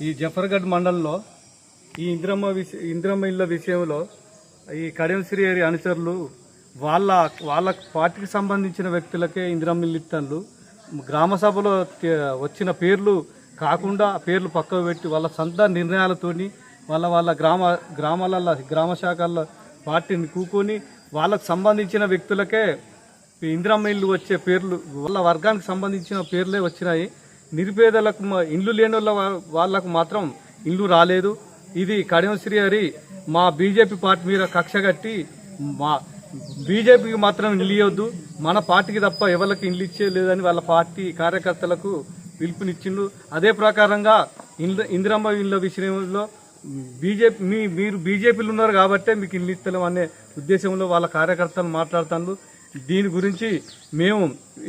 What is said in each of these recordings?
ఈ జఫర్గఢ్ మండలంలో ఈ ఇంద్రమ్మ విష ఇంద్రమ్మ ఇళ్ళ విషయంలో ఈ కడెంశ్రీ శ్రీహరి అనుచరులు వాళ్ళ వాళ్ళ పార్టీకి సంబంధించిన వ్యక్తులకే ఇంద్రమ్మ ఇల్లు ఇత్తన్లు గ్రామ సభలో వచ్చిన పేర్లు కాకుండా పేర్లు పక్కకు పెట్టి వాళ్ళ సొంత నిర్ణయాలతోని వాళ్ళ వాళ్ళ గ్రామ గ్రామాలలో గ్రామ శాఖల్లో పార్టీని కూకొని వాళ్ళకు సంబంధించిన వ్యక్తులకే ఈ ఇందిరమ్మ ఇల్లు వచ్చే పేర్లు వాళ్ళ వర్గానికి సంబంధించిన పేర్లే వచ్చినాయి. నిరుపేదలకు ఇండ్లు లేని వాళ్ళ వాళ్ళకు మాత్రం ఇల్లు రాలేదు. ఇది కడియం శ్రీహరి మా బీజేపీ పార్టీ మీద కక్ష కట్టి మా బీజేపీకి మాత్రం ఇల్లు ఇవ్వద్దు మన పార్టీకి తప్ప ఎవరికి ఇల్లు ఇచ్చే లేదని వాళ్ళ పార్టీ కార్యకర్తలకు పిలుపునిచ్చిండు. అదే ప్రకారంగా ఇంద్ర ఇందిరమ్మ ఇళ్ళ విషయంలో బీజేపీ మీ మీరు బీజేపీలు ఉన్నారు కాబట్టే మీకు ఇల్లు ఇస్తలేం అనే ఉద్దేశంలో వాళ్ళ కార్యకర్తలు మాట్లాడుతాను దీని గురించి మేము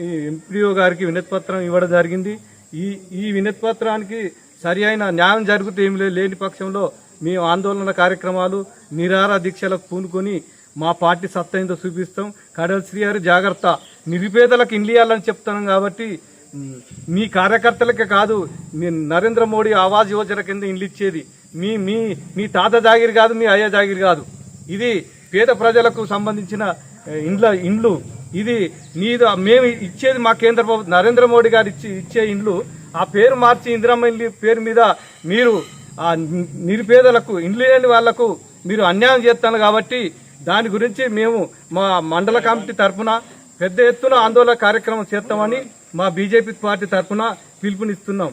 ఈ ఎంపీఓ గారికి వినతిపత్రం ఇవ్వడం జరిగింది. ఈ ఈ వినతిపత్రానికి సరి అయిన న్యాయం జరుగుతూ ఏమి లేని పక్షంలో మేము ఆందోళన కార్యక్రమాలు నిరార దీక్షలకు పూనుకొని మా పార్టీ సత్తైందో చూపిస్తాం. కడల శ్రీహరి జాగ్రత్త. నిరుపేదలకు ఇండియాలని చెప్తున్నాం కాబట్టి మీ కార్యకర్తలకే కాదు మీ నరేంద్ర మోడీ ఆవాజ్ యోజన కింద ఇండ్లు ఇచ్చేది. మీ మీ మీ తాత జాగిరి కాదు మీ అయ్య జాగిరి కాదు. ఇది పేద ప్రజలకు సంబంధించిన ఇండ్ల ఇండ్లు. ఇది నీదు మేము ఇచ్చేది మా కేంద్ర ప్రభుత్వం నరేంద్ర మోడీ గారు ఇచ్చి ఇచ్చే ఇండ్లు ఆ పేరు మార్చి ఇందిరమ్మ ఇల్లు పేరు మీద మీరు ఆ నిరుపేదలకు ఇండ్లు లేని వాళ్ళకు మీరు అన్యాయం చేస్తాను కాబట్టి దాని గురించి మేము మా మండల కమిటీ తరఫున పెద్ద ఎత్తున ఆందోళన కార్యక్రమం చేస్తామని మా బీజేపీ పార్టీ తరఫున పిలుపునిస్తున్నాం.